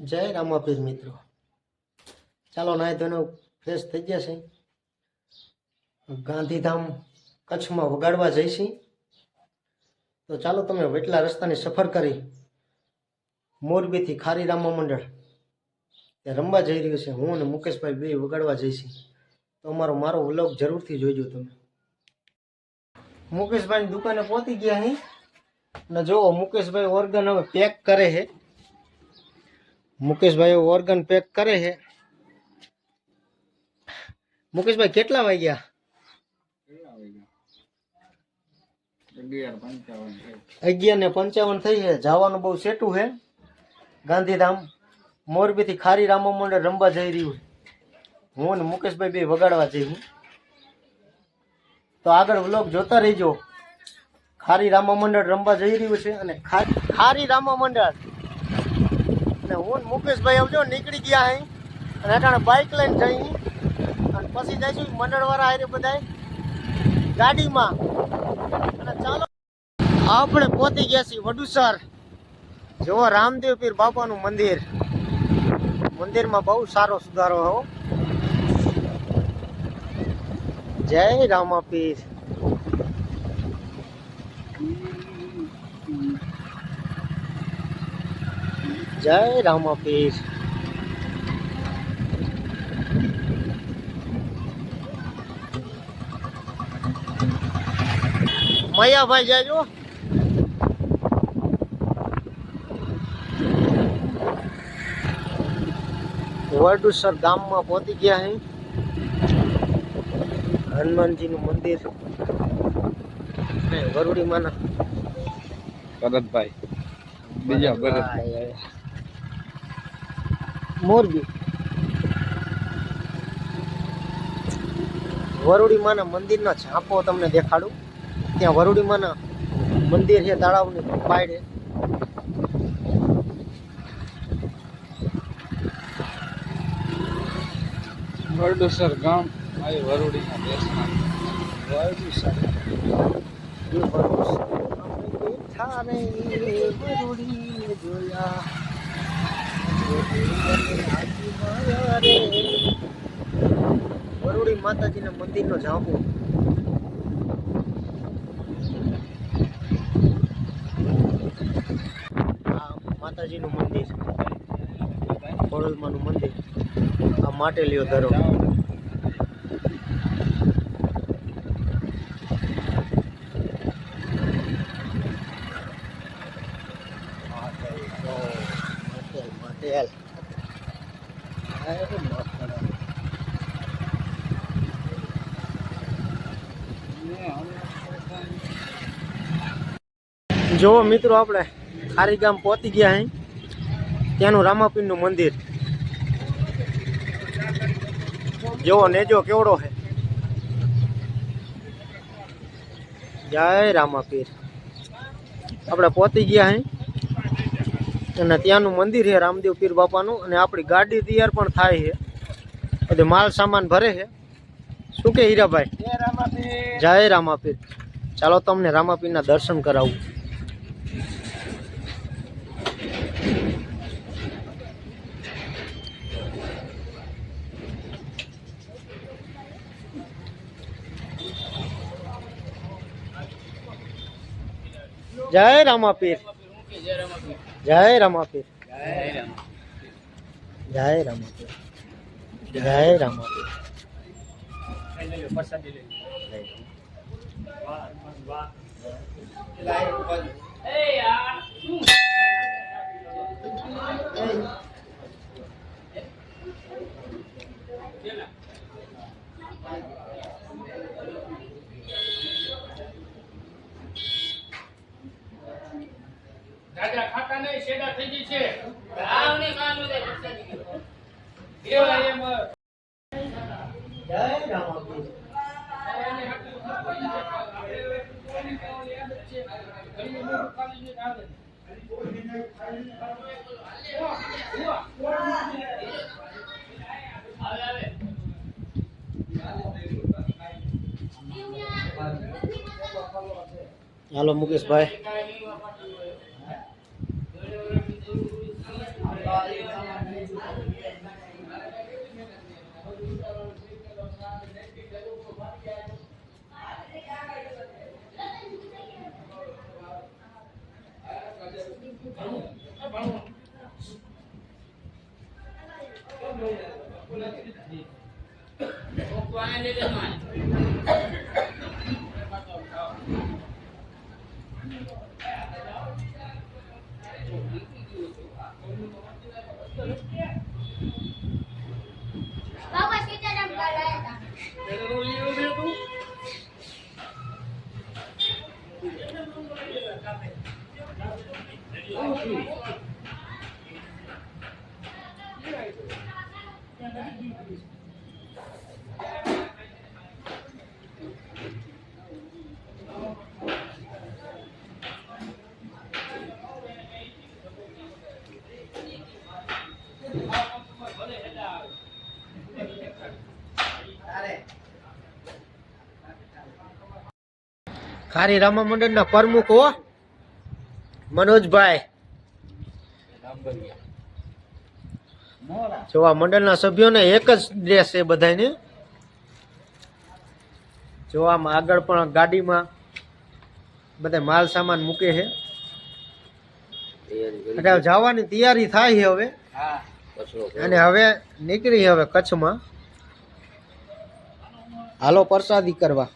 જય રામાપીર મિત્રો. ચાલો, નાય ધોને ફ્રેશ થઈ ગયા છે. ગાંધીધામ કચ્છમાં વગાડવા જઈશી. તો ચાલો, તમે વેટલા રસ્તાની સફર કરી મોરબીથી ખારી રામા મંડળ. એ રમવા જઈ રહ્યું છે. હું અને મુકેશભાઈ બે વગાડવા જઈશી. તો અમારો મારો વ્લોગ જરૂરથી જોઈજો તમે. મુકેશભાઈની દુકાને પહોંચી ગયા અહીં ને જુઓ, મુકેશભાઈ ઓર્ગન હવે પેક કરે છે. મુકેશભાઈ ઓર્ગન પેક કરે છે. મુકેશભાઈ કેટલા વાગ્યા? અગિયાર ને પંચાવન થઈ છે. જવાનું બહુ સેટું છે. ગાંધીધામ, મોરબીથી ખારી રામો મંડળ રમવા જઈ રહ્યું છે. હું ને મુકેશભાઈ બે વગાડવા જઈ તો આગળ વ્લોગ જોતા રહીજો. ખારી રામા મંડળ રમવા જઈ રહ્યું છે અને ખારી રામા મંડળ અને હું મુકેશભાઈ આવજો નીકળી ગયા અહીં અને અટાણે બાઇક લઈને જઈ અને પછી જઈશું મંડળવાળા હારે બધાય. ગાડીમાં. અને ચાલો. આપણે પહોંચી ગયા છીએ વડુસર. જુઓ રામદેવ પીર બાપાનું મંદિર. મંદિરમાં બહુ સારો સુધારો હો. જય રામાપીર. જય રામાપીર મયાભાઈ જાજો વડુસર ગામમાં પહોંચી ગયા અહીં હનુમાનજીનું મંદિર ને વરુડી માના। ભરતભાઈ બીજા ભરત મોરબી. વરુડી માના મંદિરના ઝાંપો તમને દેખાડું. ત્યાં વરુડી માના મંદિર છે તળાવની પાડે વરડુસર ગામ આવી વરુડીના દેશમાં વરુસર અમે બેઠા જોયા. વરુડી માતાજીના મંદિરનો ઝાંપો. આ માતાજીનું મંદિર ખોડલમાનું મંદિર. આ માટેલીઓ ધરો. માતાડા. જો મિત્રો આપણે ખારી ગામ પહોંચી ગયા અહીં ત્યાંનું રામાપીરનું મંદિર. જોવો નેજો કેવડો છે જય રામાપીર. આપણે પહોંચી ગયા અહીં અને ત્યાંનું મંદિર છે રામદેવ પીર બાપાનું અને આપણી ગાડી તૈયાર પણ થાય છે. એટલે માલ સામાન ભરે છે. શું કે હીરાભાઈ? જય રામાપીર. ચાલો તમને રામાપીરના દર્શન કરાવું. જય રામાપીર. જય રામાપીર. જય રામાપીર. જય રામાપીર. દાદા ખાતા નહીં શેડા થઈ ગઈ છે ભાવ નહીં ખાવાનું દે કેવા એમ જય રામાપીર હાલો મુકેશભાઈ. ખારી રામા મંડળના પ્રમુખ હો, મનોજભાઈ. જો આ મંડળના સભ્યોને એક જ ડ્રેસ છે બધાને જો આગળ પણ ગાડીમાં બધા માલ સામાન મૂકે છે. એટલે જવાની તૈયારી થાય છે હવે. અને હવે નીકળી હવે કચ્છમાં. હાલો પ્રસાદી કરવા.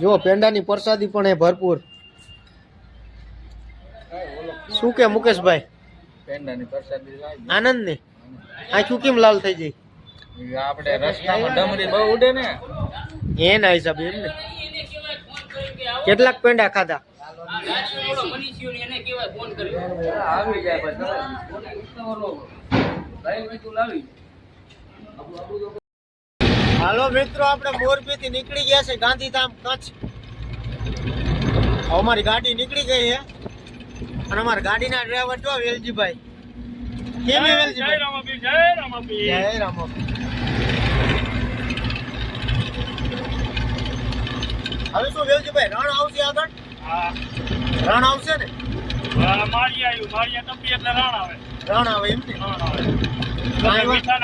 જો પેંડાની પ્રસાદી પણ એ ભરપૂર. શું કે મુકેશભાઈ? પેંડાની પ્રસાદી આનંદ ને આખું કેમ લાલ થઈ જાય? આપણે રસ્તામાં ડમરી બહુ ઉડે ને. એના હિસાબે એમ ને. કેટલાક પેંડા ખાધા? આવી જાય હાલો મિત્રો આપણે મોરબી થી નીકળી ગયા છે ગાંધીધામ કચ્છ. અમારી ગાડી નીકળી ગઈ છે. અને અમારી ગાડીના ડ્રાઈવર જો વેલજીભાઈ. કેમ વેલજીભાઈ? જય જય હવે શું વેલજીભાઈ રણ આવશે આગળ? હા. રણ આવશે ને? હા, આવ્યું માળિયા તપી એટલે રાણ આવે. રણ આવે એમ ને? રાણ આવે.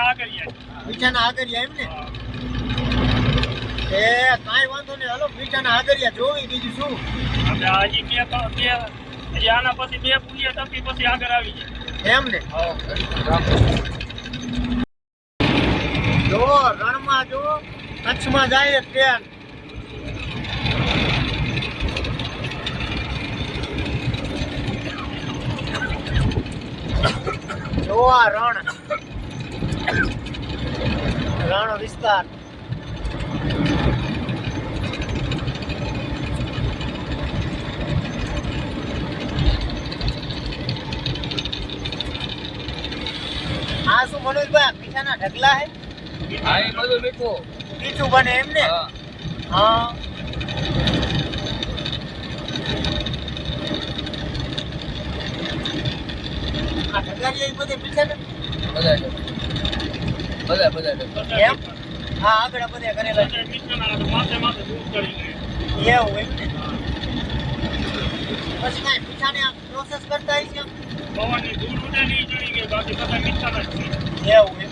આગરિયા. એમ ને? એ કાંઈ વાંધો નહીં. હાલો મીઠાના આગરિયા જોવી બીજું શું? આપણે હજી બે ત્રણ- બે હજી આના પછી બે પુલિયા તપી પછી આગળ આવી જાય. એમ ને? જો રણમાં જો કચ્છમાં જાય ટ્રેન. જો આ રણ. રણ વિસ્તાર. આ શું મનોજભાઈ મીઠાના ઢગલા હે. હા એ બધું મીઠું. બીજું બને એમ ને? હા. હા. આ ઢગલાની એ બધે મીઠા ને? બધા છે. બધા બધા છે. એમ? હા આગળ બધે કરેલા છે. મીઠાના માથે માથે દૂર કરી લે એવું એમ ને? પછી કાંઈ મીઠાને આ પ્રોસેસ કરતા હોય છે પવનની ધૂળ ઉડે નહીં ગઈ બાકી બધા મીઠાના જ છે એવું એમ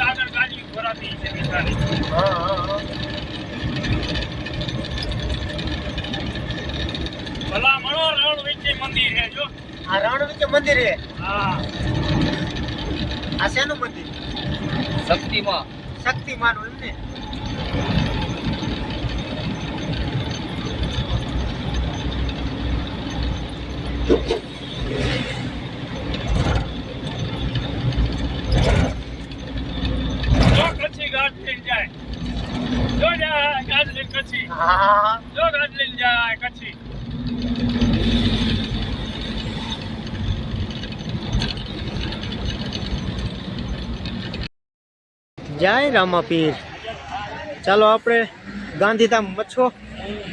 આગળ ગાડી ભરાતી છે મીઠાની હા હા ભલા મળો રણ વચ્ચે મંદિર છે જો આ રણ મંદિર છે? હા. આ શેનું મંદિર? શક્તિમાં. શક્તિમાન એમ ને જો કચ્છી ગાઢ લઈને જાય જો જાય ગાઢ લઈને કચ્છી હા હા હા જો ગાઢ લઈને જાય કચ્છી જય રામાપીર. ચાલો આપણે ગાંધીધામ મચ્છો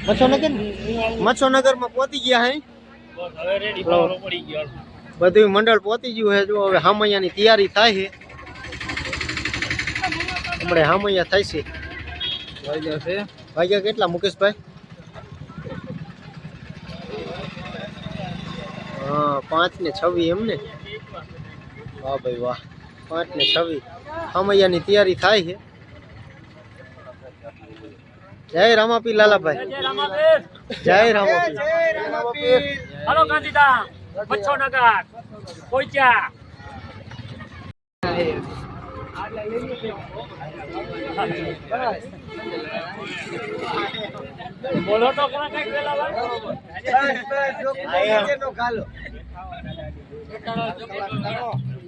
મચ્છોનગર મચ્છોનગરમાં પહોંચી ગયા હે? બધું મંડળ પહોંચી ગયું છે જો હવે હામૈયાની તૈયારી થાય છે હમણાં હામૈયા થાય છે. વાગ્યા છે. વાગ્યા કેટલા મુકેશભાઈ? હા પાંચ ને છવ્વી એમ ને? વાહ ભાઈ વાહ. પાંચ ને છવ્વી હામૈયાની તૈયારી થાય છે. જય રામાપી લાલાભાઈ. જય રામાપી જય રામાપીર. હાલો ગાંધીધામ મચ્છોનગર પહોંચ્યા બોલો તો કોણ કઈ પેલા